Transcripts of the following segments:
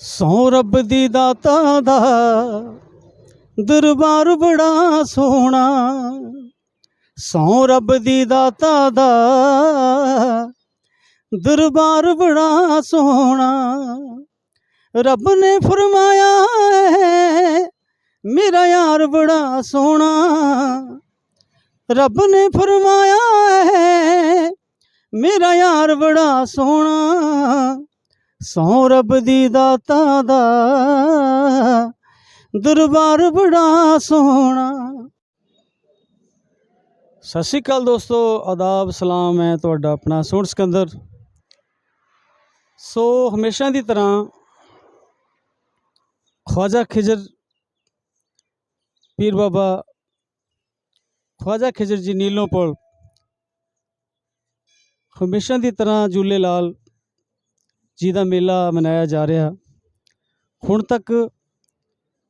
ਸੌ ਰੱਬ ਦੀ ਦਾਤਾ ਦਾ ਦਰਬਾਰ ਬੜਾ ਸੋਹਣਾ। ਸੌ ਰੱਬ ਦੀ ਦਾਤਾ ਦਾ ਦਰਬਾਰ ਬੜਾ ਸੋਹਣਾ। ਰੱਬ ਨੇ ਫਰਮਾਇਆ ਹੈ, ਮੇਰਾ ਯਾਰ ਬੜਾ ਸੋਹਣਾ। ਰੱਬ ਨੇ ਫਰਮਾਇਆ ਹੈ, ਮੇਰਾ ਯਾਰ ਬੜਾ ਸੋਹਣਾ। ਸੌ ਰੱਬ ਦੀ ਦਾਤਾ ਦਾ ਦਰਬਾਰ ਬੜਾ ਸੋਹਣਾ। ਸਤਿ ਸ਼੍ਰੀ ਅਕਾਲ ਦੋਸਤੋ, ਆਦਾਬ, ਸਲਾਮ ਹੈ ਤੁਹਾਡਾ ਆਪਣਾ ਸੋਹਣ ਸਿਕੰਦਰ। ਸੋ ਹਮੇਸ਼ਾ ਦੀ ਤਰ੍ਹਾਂ ਖਵਾਜਾ ਖਿਜਰ ਪੀਰ ਬਾਬਾ ਖਵਾਜਾ ਖਿਜਰ ਜੀ ਨੀਲੋਂਪੁਰ ਹਮੇਸ਼ਾ ਦੀ ਤਰ੍ਹਾਂ ਝੂਲੇ ਲਾਲ ਜੀ ਦਾ ਮੇਲਾ ਮਨਾਇਆ ਜਾ ਰਿਹਾ। ਹੁਣ ਤੱਕ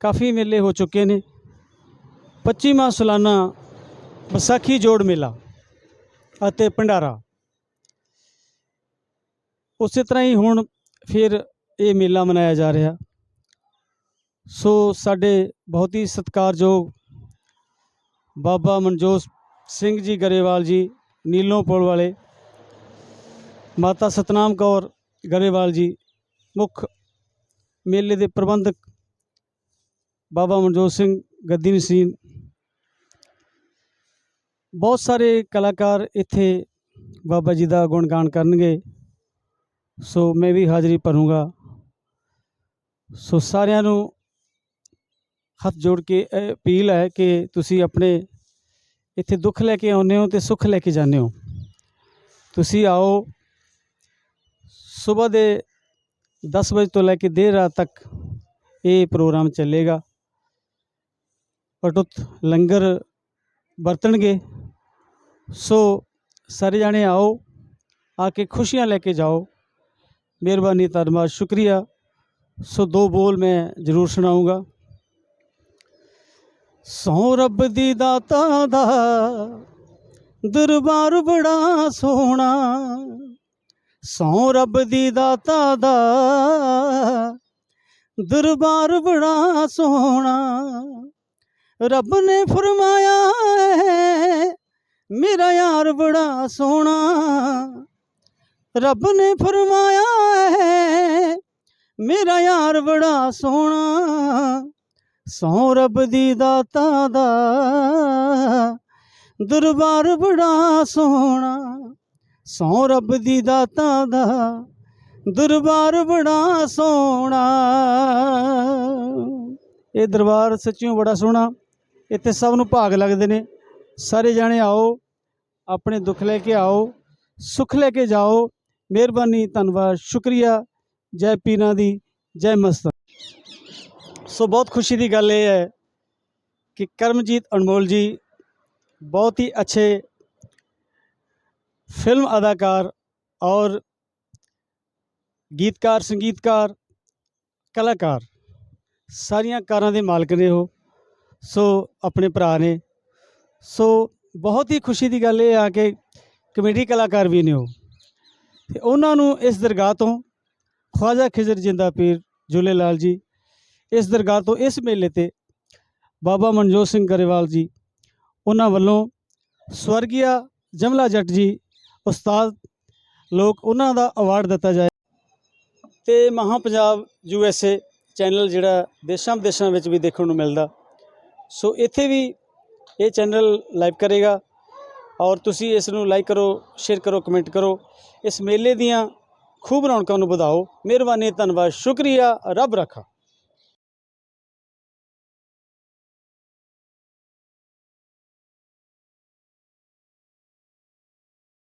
ਕਾਫੀ ਮੇਲੇ ਹੋ ਚੁੱਕੇ ਨੇ। 25ਵਾਂ ਸਾਲਾਨਾ ਵਿਸਾਖੀ ਜੋੜ ਮੇਲਾ ਅਤੇ ਭੰਡਾਰਾ। ਉਸੇ ਤਰ੍ਹਾਂ ਹੀ ਹੁਣ ਫਿਰ ਇਹ ਮੇਲਾ ਮਨਾਇਆ ਜਾ ਰਿਹਾ। ਸੋ ਸਾਡੇ ਬਹੁਤ ਹੀ ਸਤਿਕਾਰਯੋਗ ਬਾਬਾ ਮਨਜੋਤ ਸਿੰਘ ਜੀ ਗਰੇਵਾਲ ਜੀ, ਨੀਲੋਂ ਪੁਲ ਵਾਲੇ, ਮਾਤਾ ਸਤਨਾਮ ਕੌਰ ਗਰੇਵਾਲ ਜੀ, ਮੁੱਖ ਮੇਲੇ ਦੇ ਪ੍ਰਬੰਧਕ ਬਾਬਾ ਮਨਜੋਤ ਸਿੰਘ ਗੱਦੀ ਨਸੀਨ ਬਹੁਤ ਸਾਰੇ ਕਲਾਕਾਰ ਇੱਥੇ ਬਾਬਾ ਜੀ ਦਾ ਗੁਣਗਾਨ ਕਰਨਗੇ। ਸੋ ਮੈਂ ਵੀ ਹਾਜ਼ਰੀ ਭਰੂੰਗਾ। ਸੋ ਸਾਰਿਆਂ ਨੂੰ ਹੱਥ ਜੋੜ ਕੇ ਇਹ ਅਪੀਲ ਹੈ ਕਿ ਤੁਸੀਂ ਆਪਣੇ ਇੱਥੇ ਦੁੱਖ ਲੈ ਕੇ ਆਉਂਦੇ ਹੋ ਤੇ ਸੁੱਖ ਲੈ ਕੇ ਜਾਂਦੇ ਹੋ। ਤੁਸੀਂ ਆਓ ਸਵੇਰ ਦੇ 10 ਵਜੇ ਤੋਂ ਲੈ ਕੇ ਦੇਰ ਰਾਤ ਤੱਕ ਇਹ ਪ੍ਰੋਗਰਾਮ ਚੱਲੇਗਾ। ਪਟੁੱਤ ਲੰਗਰ ਵਰਤਣਗੇ। ਸੋ ਸਾਰੇ ਜਾਣੇ ਆਓ, ਆ ਕੇ ਖੁਸ਼ੀਆਂ ਲੈ ਕੇ ਜਾਓ। ਮਿਹਰਬਾਨੀ ਧੰਨਵਾਦ ਸ਼ੁਕਰੀਆ। ਸੋ ਦੋ ਬੋਲ ਮੈਂ ਜ਼ਰੂਰ ਸੁਣਾਉਂਗਾ ਸੋ ਰੱਬ ਦੀ ਦਾਤਾ ਦਾ ਦਰਬਾਰ ਬੜਾ ਸੋਹਣਾ। ਸੌ ਰੱਬ ਦੀ ਦਾਤਾ ਦਾ। ਦਰਬਾਰ ਬੜਾ ਸੋਹਣਾ ਰੱਬ ਨੇ ਫਰਮਾਇਆ ਹੈ, ਮੇਰਾ ਯਾਰ ਬੜਾ ਸੋਹਣਾ। ਰੱਬ ਨੇ ਫਰਮਾਇਆ ਹੈ, ਮੇਰਾ ਯਾਰ ਬੜਾ ਸੋਹਣਾ। ਸੌ ਰੱਬ ਦੀ ਦਾਤਾ ਦਾ ਦਰਬਾਰ ਬੜਾ ਸੋਹਣਾ। ਸੌ ਰੱਬ ਦੀ ਦਾਤਾ ਦਾ ਦਰਬਾਰ ਬੜਾ ਸੋਹਣਾ। ਇਹ ਦਰਬਾਰ ਸੱਚਿਓ ਬੜਾ ਸੋਹਣਾ। ਇੱਥੇ ਸਭ ਨੂੰ ਭਾਗ ਲੱਗਦੇ ਨੇ। ਸਾਰੇ ਜਾਣੇ ਆਓ, ਆਪਣੇ ਦੁੱਖ ਲੈ ਕੇ ਆਓ, ਸੁੱਖ ਲੈ ਕੇ ਜਾਓ। ਮਿਹਰਬਾਨੀ, ਧੰਨਵਾਦ, ਸ਼ੁਕਰੀਆ। ਜੈ ਪੀਰਾਂ ਦੀ, ਜੈ ਮਸਤ। ਸੋ ਬਹੁਤ ਖੁਸ਼ੀ ਦੀ ਗੱਲ ਇਹ ਹੈ ਕਿ ਕਰਮਜੀਤ ਅਨਮੋਲ ਜੀ ਬਹੁਤ ਹੀ ਅੱਛੇ ਫਿਲਮ ਅਦਾਕਾਰ ਔਰ ਗੀਤਕਾਰ ਸੰਗੀਤਕਾਰ ਕਲਾਕਾਰ ਸਾਰੀਆਂ ਕਾਰਾਂ ਦੇ ਮਾਲਕ ਨੇ ਉਹ ਸੋ ਆਪਣੇ ਭਰਾ ਨੇ ਸੋ ਬਹੁਤ ਹੀ ਖੁਸ਼ੀ ਦੀ ਗੱਲ ਇਹ ਆ ਕਿ ਕਮੇਡੀ ਕਲਾਕਾਰ ਵੀ ਨੇ ਉਹ ਤੇ ਉਹਨਾਂ ਨੂੰ ਇਸ ਦਰਗਾਹ ਤੋਂ ਖਵਾਜਾ ਖਿਜ਼ਰ ਜਿੰਦਾ ਪੀਰ ਜੁਲੇ ਲਾਲ ਜੀ ਇਸ ਦਰਗਾਹ ਤੋਂ ਇਸ ਮੇਲੇ ਤੇ ਬਾਬਾ ਮਨਜੋਤ ਸਿੰਘ ਗਰੇਵਾਲ ਜੀ ਉਹਨਾਂ ਵੱਲੋਂ ਸਵਰਗੀਆ ਜਮਲਾ ਜੱਟ ਜੀ ਉਸਤਾਦ ਲੋਕ ਉਹਨਾਂ ਦਾ ਅਵਾਰਡ ਦਿੱਤਾ ਜਾਏ। ਤੇ Maha Punjab U S A channel ਜਿਹੜਾ ਦੇਸ਼ਾਂ ਵਿਦੇਸ਼ਾਂ ਵਿੱਚ ਵੀ ਦੇਖਣ ਨੂੰ ਮਿਲਦਾ। ਸੋ ਇੱਥੇ ਵੀ ਇਹ ਚੈਨਲ ਲਾਈਵ ਕਰੇਗਾ। ਔਰ ਤੁਸੀਂ ਇਸ ਨੂੰ ਲਾਈਕ ਕਰੋ ਸ਼ੇਅਰ ਕਰੋ ਕਮੈਂਟ ਕਰੋ। ਇਸ ਮੇਲੇ ਦੀਆਂ ਖੂਬ ਰੌਣਕਾਂ ਨੂੰ ਵਧਾਓ। ਮਿਹਰਬਾਨੀ, ਧੰਨਵਾਦ, ਸ਼ੁਕਰੀਆ। ਰੱਬ ਰੱਖਾ।